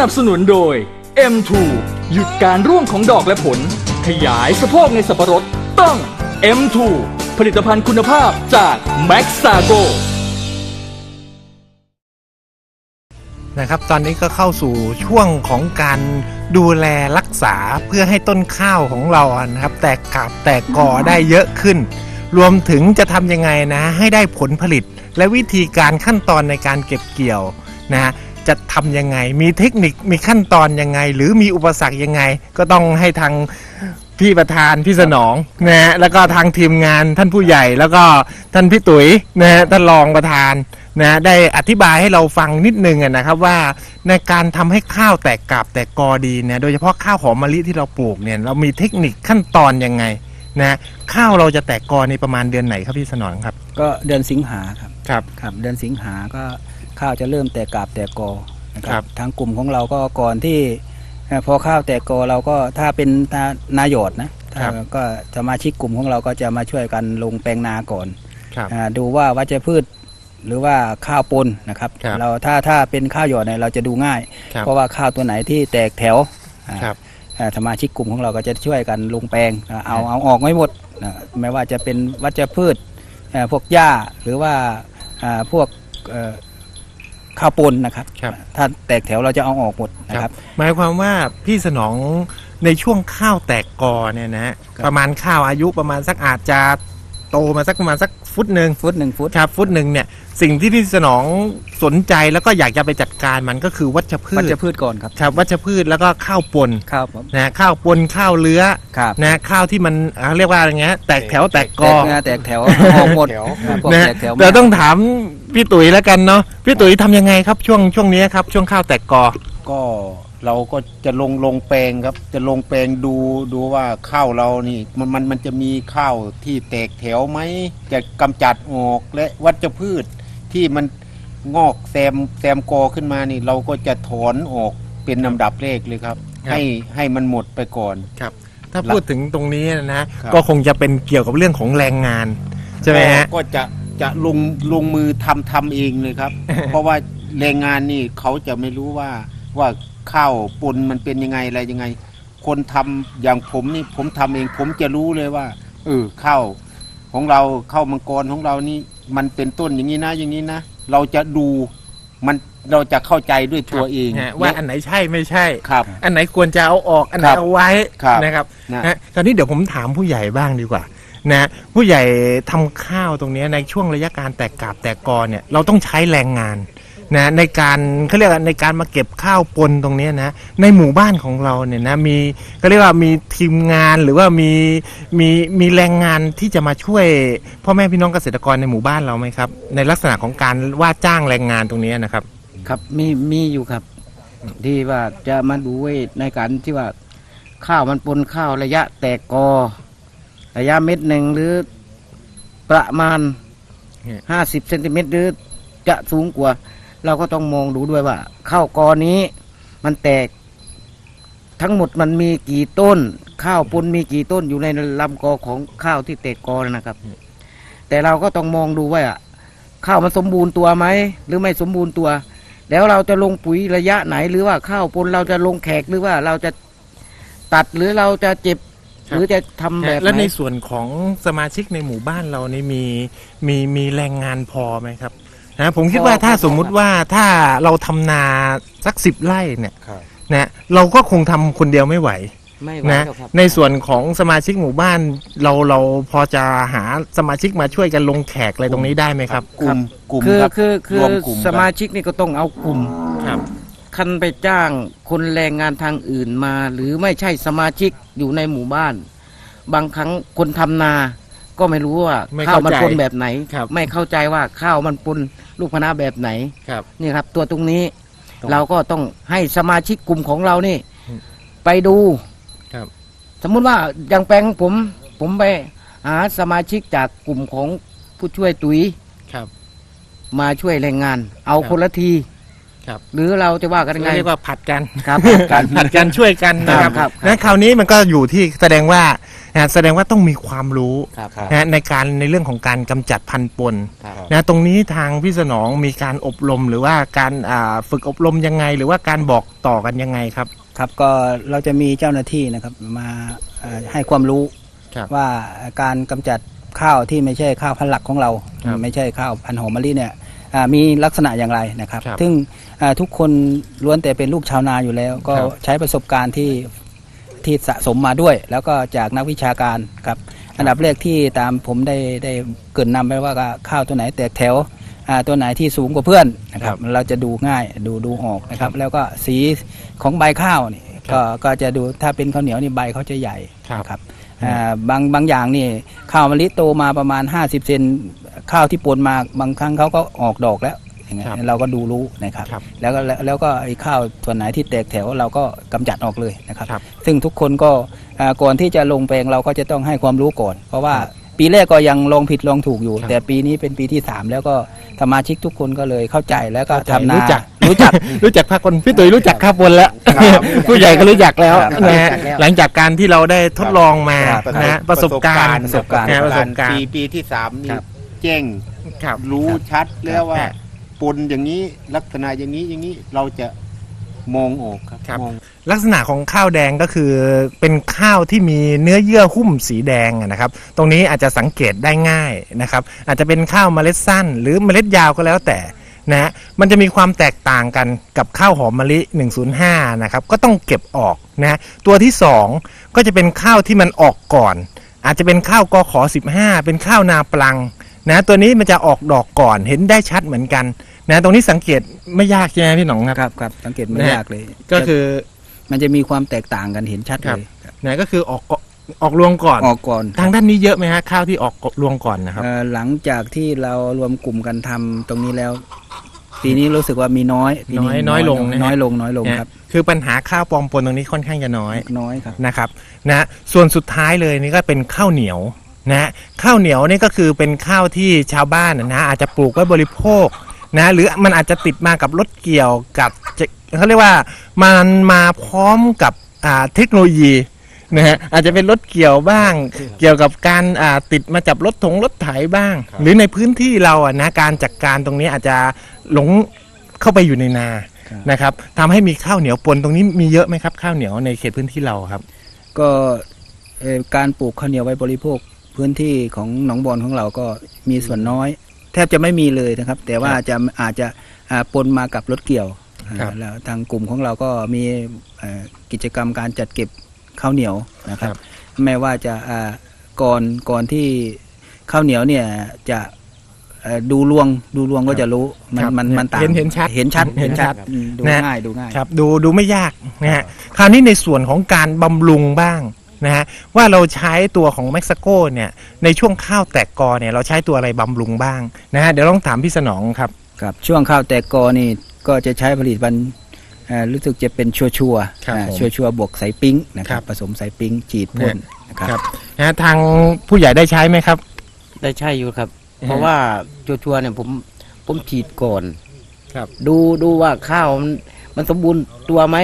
นับสนุนโดย M2 หยุดการร่วงของดอกและผล ขยายสะโพกในสับปะรดต้อง M2 ผลิตภัณฑ์คุณภาพจาก Max s a g o นะครับ ตอนนี้ก็เข้าสู่ช่วงของการดูแลรักษาเพื่อให้ต้นข้าวของเรานะครับ แตกกาบแตกกอได้เยอะขึ้น รวมถึงจะทำยังไงนะ ให้ได้ผลผลิต และวิธีการขั้นตอนในการเก็บเกี่ยวนะฮะ จะทำยังไง มีเทคนิคมีขั้นตอนยังไง หรือมีอุปสรรคยังไง ก็ต้องให้ทางพี่ประธานพี่สนองนะฮะแล้วก็ทางทีมงานท่านผู้ใหญ่แล้วก็ท่านพี่ตุ๋ยนะฮะท่านรองประธานนะได้อธิบายให้เราฟังนิดนึงอะนะครับว่าในการทำให้ข้าวแตกกาบแตกกอดีเนี่ยโดยเฉพาะข้าวหอมมะลิที่เราปลูกเนี่ยเรามีเทคนิคขั้นตอนยังไงนะข้าวเราจะแตกกอในประมาณเดือนไหนครับพี่สนองครับ ก็เดือนสิงหาครับครับครับ เดือนสิงหาก็ ข้าวจะเริ่มแตกกาบแตกกอนะคครัรับบทางกลุ่มของเราก็ก่อนที่เอ่อพอข้าวแตกกอเราก็ถ้าเป็นนานายอดนะถ้าครับก็สมาชิกกลุ่มของเราก็จะมาช่วยกันลงแปลงนาก่อนครับอ่าดูว่าวัชพืชหรือว่าข้าวปนนะครับครับเราถ้าถ้าเป็นข้าวหยอดเนี่ยเราจะดูง่ายครับเพราะว่าข้าวตัวไหนที่แตกแถวอ่าครับอ่าสมาชิกกลุ่มของเราก็จะช่วยกันลงแปลงอ่าเอาเอาออกไม่หมดนะไม่ว่าจะเป็นวัชพืชเอ่อพวกหญ้าหรือว่าอ่าพวกเอ่อ ข้าวปนนะครับ ครับ ถ้าแตกแถวเราจะเอาออกหมดนะครับ หมายความว่าพี่สนองในช่วงข้าวแตกกอเนี่ยนะฮะครับ ประมาณข้าวอายุประมาณสักอาจจะโตมาสักประมาณสักฟุตหนึ่งฟุตหนึ่งฟุตครับฟุตหนึ่งเนี่ยสิ่งที่พี่สนองสนใจแล้วก็อยากจะไปจัดการมันก็คือวัชพืวัชชพืชก่อนครับครับวัชพืชแล้วก็ข้าวปนครับผมนะข้าวปนข้าวเลื้อครับนะข้าวที่มันอ่าเรียกว่าอะไรเงี้ยแตกแถวแตกกแตอกเนื้อแตกแถว ออกหมดอ่าพวกนะแตกแถวเดี๋ยวต้องถาม พี่ตุ๋ยแล้วกันเนาะพี่ตุ๋ยทำยังไงครับช่วงช่วงนี้ครับ ช่วงข้าวแตกกอ ก็เราก็จะลงลงแปลงครับ จะลงแปลงดูดูว่าข้าวเรานี่มันมันมันจะมีข้าวที่แตกแถวไหมจะกำจัดออกและวัชพืชที่มันงอกแซมแซมกอขึ้นมานี่ เราก็จะถอนออกเป็นลำดับแรกเลยครับให้ให้มันหมดไปก่อน ครับ ถ้าพูดถึงตรงนี้นะก็คงจะเป็นเกี่ยวกับเรื่องของแรงงาน ใช่ไหมฮะ ก็ก็จะ จะลงลงมือทำทำเองเลยครับ เพราะว่าแรงงานนี่เขาจะไม่รู้ว่าว่าข้าวปนมันเป็นยังไงอะไรยังไง คนทำอย่างผมนี่ผมทำเอง ผมจะรู้เลยว่าเออข้าวของเราข้าวมังกรของเรานี่มันเป็นต้นอย่างนี้นะอย่างนี้นะเราจะดูมันเราจะเข้าใจด้วยตัวเองฮะว่าอันไหนใช่ไม่ใช่ ครับ อันไหนควรจะเอาออกอันไหนครับเอาไว้ครับนะครับนะนะตอนนี้เดี๋ยวผมถามผู้ใหญ่บ้างดีกว่า นะผู้ใหญ่ทำข้าวตรงนี้ในช่วงระยะการแตกกาบแตกกอเนี่ยเราต้องใช้แรงงานนะในการเขาเรียกในการมาเก็บข้าวปนตรงนี้นะในหมู่บ้านของเราเนี่ยนะมีเขาเรียกว่ามีทีมงานหรือว่ามีมีมีแรงงานที่จะมาช่วยพ่อแม่พี่น้องเกษตรกรในหมู่บ้านเราไหมครับ ในลักษณะของการว่าจ้างแรงงานตรงนี้นะครับ ครับมีมีอยู่ครับ ที่ว่าจะมาดูไว้ในการที่ว่าข้าวมันปนข้าวระยะแตกกอ ระยะเม็ดหนึ่งหรือประมาณเนี่ยห้าสิบเซนติเมตรหรือจะสูงกว่า เราก็ต้องมองดูด้วยว่าข้าวกอนี้มันแตก ทั้งหมดมันมีกี่ต้น ข้าวปนมีกี่ต้นอยู่ในลำกอของข้าวที่แตกกอนะครับ แต่เราก็ต้องมองดูว่าข้าวมันสมบูรณ์ตัวไหมหรือไม่สมบูรณ์ตัว แล้วเราจะลงปุ๋ยระยะไหน หรือว่าข้าวปนเราจะลงแขกหรือว่าเราจะตัดหรือเราจะเจ็บครับ หรือจะทำแบบและไหในนส่วนของสมาชิกในหมู่บ้านเรานี่มีมีมีแรงงานพอไหมครับนะผมคิดว่าถ้าสมมุติว่าถ้าเราทำนาสักสิบไร่เนี่ยครับนะเราก็คงทำคนเดียวไม่ไหวไม่ไหวนะหรอกครับในส่วนของสมาชิกหมู่บ้านเราเราพอจะหาสมาชิกมาช่วยกันลงแขกอะไรตรงนี้ได้ไหมครับ กลุ่มกลุ่มคือรับคือคือรวมกลุ่มสมาชิกนี่ก็ต้องเอากลุ่มครับ คันไปจ้างคนแรงงานทางอื่นมา หรือไม่ใช่สมาชิกอยู่ในหมู่บ้าน บางครั้งคนทำนา ก็ไม่รู้ว่าไม่ข้าวมันเข้าใจปนแบบไหน ครับไม่เข้าใจว่าข้าวมันปนลูกพนาแบบไหนครับนี่ครับ ตัวตรงนี้ต้องเราก็ต้องให้สมาชิกกลุ่มของเรานี่ อืมไปดูครับ สมมุติว่าอย่างแปลงผม ผมไปหาสมาชิกจากกลุ่มของผู้ช่วยตุ๋ย ครับ มาช่วยแรงงาน เอาครับ คนละที ครับหรือเราจะว่ากันยังไง เรียกว่าผัดกันครับผัดกันช่วยกันนะครับครับครับนะคราวนี้มันก็อยู่ที่แสดงว่านะฮะแสดงว่าต้องมีความรู้ครับนะฮะในการในเรื่องของการกำจัดพันธุ์ปนครับ นะตรงนี้ทางพี่สนองมีการอบรมหรือว่าการอ่าฝึกอบรมยังไง หรือว่าการบอกต่อกันยังไงครับ ครับก็เราจะมีเจ้าหน้าที่นะครับมาเอ่อให้ความรู้ครับว่าการกำจัดข้าวที่ไม่ใช่ข้าวพันธุ์หลักของเรา ครับ ไม่ใช่ข้าวพันธุ์หอมมะลิเนี่ยอ่า มีลักษณะอย่างไรนะครับครับซึ่งอ่าทุกคนล้วนแต่เป็นลูกชาวนาอยู่แล้ว ก็ครับใช้ประสบการณ์ที่ที่สะสมมาด้วย แล้วก็จากนักวิชาการครับอันดับแรกที่ตามผมได้ได้เกรินนำไปว่าข้าวตัวไหนแตกแถวอ่าตัวไหนที่สูงกว่าเพื่อนนะครับเราจะดูง่ายดูดูออกนะครับ แล้วก็สีของใบข้าวนี่ก็ก็จะดูถ้าเป็นข้าวเหนียวนี่ใบเขาจะใหญ่ครับนะครับอ่าบางบางอย่างนี่ข้าวมะลิโตมาประมาณ 50 เซน ข้าวที่ปนมาบางครั้งเขาก็ออกดอกแล้วอย่างเงี้ยครับเราก็ดูรู้นะครับครับแล้วก็แล้วแล้วก็ไอ้ข้าวส่วนไหนที่แตกแถวเราก็กำจัดออกเลยนะครับครับซึ่งทุกคนก็อ่าก่อนที่จะลงแปลงเราก็จะต้องให้ความรู้ก่อน เพราะว่าปีแรกก็ยังลองผิดลองถูกอยู่ครับแต่ปีนี้เป็นปีที่สามแล้วก็สมาชิกทุกคนก็เลยเข้าใจแล้วก็เข้าใจทำนารู้จักรู้จักรู้จักภาคคนพี่ตุ๋ยรู้จักข้าวบนแล้ว ผู้ใหญ่ก็รู้จักแล้วครับนะฮะรู้จักแล้วหลังจากการที่เราได้ทดลองมาครับนะฮะประสบการณ์ประสบการณ์นะฮะประสบการปีณ์ปีที่สามนี่ครับ แจ้ง ครับรู้ชัดแล้วว่าครับปนอย่างนี้ลักษณะอย่างนี้อย่างนี้เราจะมองออกครับครับมองลักษณะของข้าวแดงก็คือเป็นข้าวที่มีเนื้อเยื่อหุ้มสีแดงอะนะครับ ตรงนี้อาจจะสังเกตได้ง่ายนะครับ อาจจะเป็นข้าวเมล็ดสั้น หรือเมล็ดยาวก็แล้วแต่นะฮะมันจะมีความแตกต่างกันกับข้าวหอมมะลิ 105 นะครับ ก็ต้องเก็บออกนะฮะตัวที่ 2 ก็จะเป็นข้าวที่มันออกก่อน อาจจะเป็นข้าวกอขอ 15 เป็นข้าวนาปลัง นะตัวนี้มันจะออกดอกก่อนเห็นได้ชัดเหมือนกันนะตรงนี้สังเกตไม่ยากใช่ไหมพี่หนองครับครับครับสังเกตไม่นะฮะยากเลย ก็คือมันจะมีความแตกต่างกันเห็นชัดครัเลบยครับนะก็คือออกก่อนออกรวงก่อนออกก่อน ทางด้านนี้เยอะไหมฮะข้าวที่ออกรวงก่อนนะครับเอ่อหลังจากที่เรารวมกลุ่มกันทำตรงนี้แล้วปีนี้รู้สึกว่ามีน้อยปีน้อยน้อยลงนะฮะน้อยลงน้อยลงครับนะคือปัญหาข้าวปลอมปนตรงนี้ค่อนข้างจะน้อยน้อยครับนะครับนะส่วนสุดท้ายเลยนี่ก็เป็นข้าวเหนียว นะข้าวเหนียวนี่ก็คือเป็นข้าวที่ชาวบ้านนะนะอาจจะปลูกไว้บริโภคนะหรือมันอาจจะติดมากับรถเกี่ยวกับจะเขาเรียกว่ามันมาพร้อมกับอ่าเทคโนโลยีนะฮะอาจจะเป็นรถเกี่ยวบ้าง เกี่ยวกับการอ่าติดมาจับรถถงรถไถบ้าง หรือในพื้นที่เราอะนะการจัดการตรงนี้อาจจะหลงเข้าไปอยู่ในนาครับนะครับทำให้มีข้าวเหนียวปนตรงนี้มีเยอะไหมครับ ข้าวเหนียวในเขตพื้นที่เราครับ ก็เอ่อการปลูกข้าวเหนียวไว้บริโภค พื้นที่ของหนองบอนของเราก็มีส่วนน้อย แทบจะไม่มีเลยนะครับ แต่ว่าครับจะอาจจะอ่าปนมากับรถเกี่ยวครับอ่าแล้วทางกลุ่มของเราก็มีเอ่อกิจกรรมการจัดเก็บข้าวเหนียวนะครับไม่ว่าจะอ่าก่อนก่อนที่ข้าวเหนียวเนี่ยจะเอ่อดูรวงดูรวงก็จะรู้ มันครับมันมันต่างเห็นเห็นชัดเห็นชัดเห็นชัดอืมดูนะง่ายดูง่ายครับดูดูไม่ยากนะฮะคราวนี้ในส่วนของการบำรุงบ้าง นะฮะว่าเราใช้ตัวของเม็กซิโกเนี่ยในช่วงข้าวแตกกอเนี่ยเราใช้ตัวอะไรบำรุงบ้างนะฮะเดี๋ยวต้องถามพี่สนองครับครับช่วงข้าวแตกกอนี่ก็จะใช้ผลิตภัณฑ์เอ่อรู้สึกจะเป็นชัวชัวร์ครับอ่าผมชัวชัวร์บวกสายปิ้งนะคครัรับบผสมสายปิ้งฉีดพ่นนะครับครับนะฮะทางผู้ใหญ่ได้ใช้ไหมครับ ได้ใช่อยู่ครับอือฮะเพราะว่าชัวร์ๆเนี่ยผมผมฉีดก่อน ครับ ดูดูว่าข้าวมันมันสมบูรณ์ตัวไหม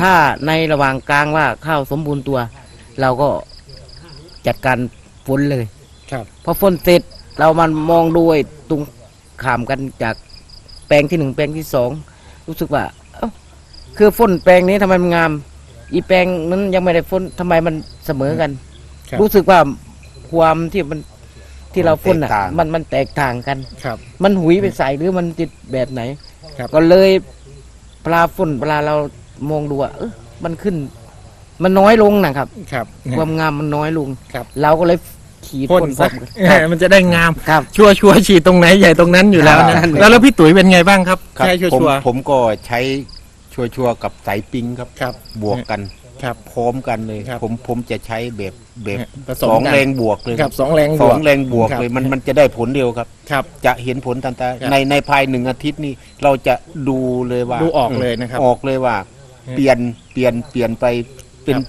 ถ้าในระหว่างกลางว่าข้าวสมบูรณ์ตัว เราก็จัดการฝนเลยครับพอฝนเสร็จเรามันมองดูไอ้ตรงขามกันจากแปลงที่หนึ่งแปลงที่สองรู้สึกว่าเอ้าคือฝนแปลงนี้ทำไมมันงาม อีแปลงนั้นยังไม่ได้ฝนทำไมมันเสมอกัน ครับ รู้สึกว่าความที่มันที่เราฝนอะ แตกต่าง มันมันแตกต่างกัน ครับ มันหุยไปใส่หรือมันติดแบบไหน ครับ ก็เลยปลาฝนปลาเรา มองดูว่าเออมันขึ้น มันน้อยลงนะครับ ครับ ความงามมันน้อยลงครับ เราก็เลยขีดพ่นพ่นซะพ่นเออมันจะได้งาม ครับ ชัวชัวร์ฉีดตรงไหนใหญ่ตรงนั้นอยู่แล้วนะครับแล้วแล้วพี่ตุ๋ยเป็นไงบ้างครับครับใช่ชัวผมชัวร์ ผมก็ใช้ชัวชัวร์ๆกับสายปิงครับ ครับบวกกันครับพร้อมกันเลย ครับผมผมจะใช้แบบแบบผสมสองกันแรงบวกเลยครับสองแรงสบอวงกแรงบวกครับเลยมันมันจะได้ผลเร็วครับ ครับ จะเห็นผลทันตาครับ ในในภายหนึ่งอาทิตย์นี่เราจะดูเลยว่าดูออกเลยนะครับ ออกเลยว่าอืม เปลี่ยนเปลี่ยนเปลี่ยนไปเป็นครับ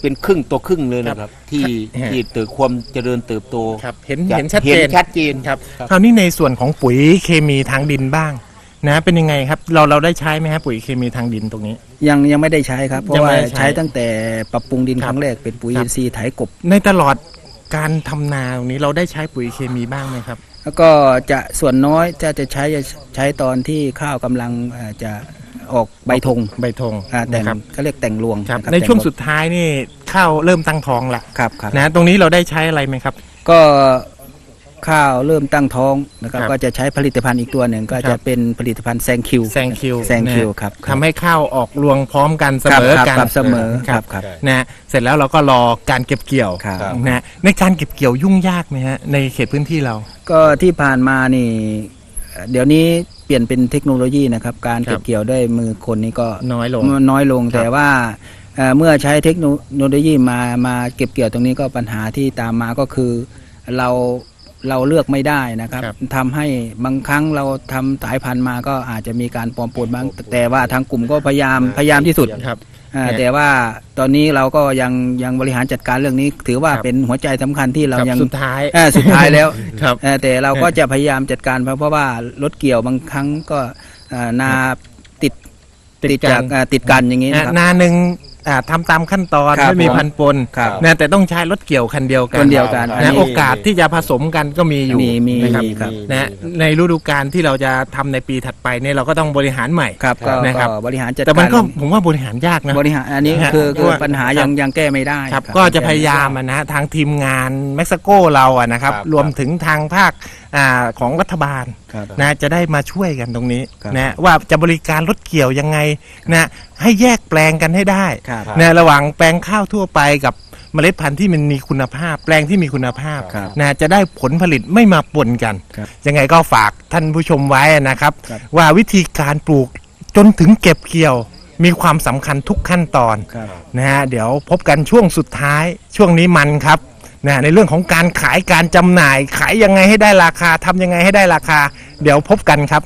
เป็นครึ่งตัวครึ่งเลยนะครับ ที่ครับที่เติบความเจริญเติบโตครับเห็นจะเห็นชัดเจเห็นนชัดเจนครับคราวนี้ในส่วนของปุ๋ยเคมีทางดินบ้างนะเป็นยังไงครับเราเราได้ใช้ไหมฮะปุ๋ยเคมีทางดินตรงนี้ ยังยังไม่ได้ใช้ครับ เพยังราะไม่ว่าได้ใช้ใช้ตั้งแต่ปรับปรุงดินคครับรั้งแรกเป็นปุ๋ยครัอิบนทรีย์ไถกบ ในตลอดการทำนาตรงนี้เราได้ใช้ปุ๋ยเคมีบ้างไหมครับ แล้วก็จะส่วนน้อยจะจะใช้จะใช้ตอนที่ข้าวกำลังเอ่อจะ ออกใบธงใบธงอ่าแต่งนะครับเขาเรียกแต่งรวงครับะครับในช่วงแต่รสุดท้ายนี่ข้าวเริ่มตั้งท้องละครับครับ นะตรงนี้เราได้ใช้อะไรไหมครับ ก็ข้าวเริ่มตั้งท้องนะครับครับก็จะใช้ผลิตภัณฑ์อีกตัวหนึ่งก็ครัจะบ เป็นผลิตภัณฑ์แซงคิวแซงคิวแซงคิวนะครับทำให้ข้าวออกรวงพร้อมกันเสครับมอครับกันครับเสมอครับครับ นะเสร็จแล้วเราก็รอการเก็บเกี่ยวครับ นะในการเก็บเกี่ยวยุ่งยากไหมฮะในเขตพื้นที่เรา ก็ที่ผ่านมานี่เอ่อเดี๋ยวนี้ เปลี่ยนเป็นเทคโนโลยีนะครับ การครัเก็บบเกี่ยวด้วยมือคนนี่ก็น้อยลงน้อยลงครับแต่ว่าเอ่อเมื่อใช้เทคโนโลยีมามาเก็บเกี่ยวตรงนี้ก็ปัญหาที่ตามมาก็คือเราเราเลือกไม่ได้นะครับครับทำให้บางครั้งเราทำสายพันธุ์มาก็อาจจะมีการปลอมปนบ้างแต่ว่าทางกลุ่มก็พยายามพยายามที่สุดครับอ่าเนี่ย แต่ว่าตอนนี้เราก็ยังยังบริหารจัดการเรื่องนี้ ถือว่าครับเป็นหัวใจสำคัญที่เราครับยังสุดท้ายเอ่อสุดท้ายแล้วครับเอ่อแต่เราก็จะพยายามจัดการเพราะเพราะว่ารถเกี่ยวบางครั้งก็เอ่อนาติดติดติดกันจากอ่าติดกันอย่างนี้นะนะครับนาหนึ่ง อ่าทำตามขั้นตอนครับไม่มีผม พันปนครับ นะแต่ต้องใช้รถเกี่ยวคันเดียวกันคนเดียวกันอันนะนี้ โอกาสที่จะผสมกันก็มีอยู่มีมีนะครับ มีครับ นะในฤดูกาลที่เราจะทำในปีถัดไปเนี่ยเราก็ต้องบริหารใหม่ ครับก็นะครับ ก็บริหารจัดแต่มันการก็ผมว่าบริหารยากนะ บริหารอันนี้ฮะคือคือว่าปัญหายังยังแก้ไม่ได้ครับครับก็จะพยายามอะนะทางทีมงานเม็กซิโกเราอะนะครับครับ รวมถึงทางภาค อ่าของรัฐบาลครับนะจะได้มาช่วยกันตรงนี้ครับนะว่าจะบริการรถเกี่ยวยังไงนะให้แยกแปลงกันให้ได้ครับ นะระหว่างแปลงข้าวทั่วไปกับเมล็ดพันธุ์ที่มันมีคุณภาพ แปลงที่มีคุณภาพครับนะจะได้ผลผลิตไม่มาปนกัน ครับยังไงก็ฝากท่านผู้ชมไว้นะครับ ครับ ว่าวิธีการปลูกจนถึงเก็บเกี่ยว มีความสำคัญทุกขั้นตอน ครับ นะฮะเดี๋ยวพบกันช่วงสุดท้ายช่วงนี้มันครับ นะในเรื่องของการขายการจำหน่าย ขายยังไงให้ได้ราคาทำยังไงให้ได้ราคา เดี๋ยวพบกันครับ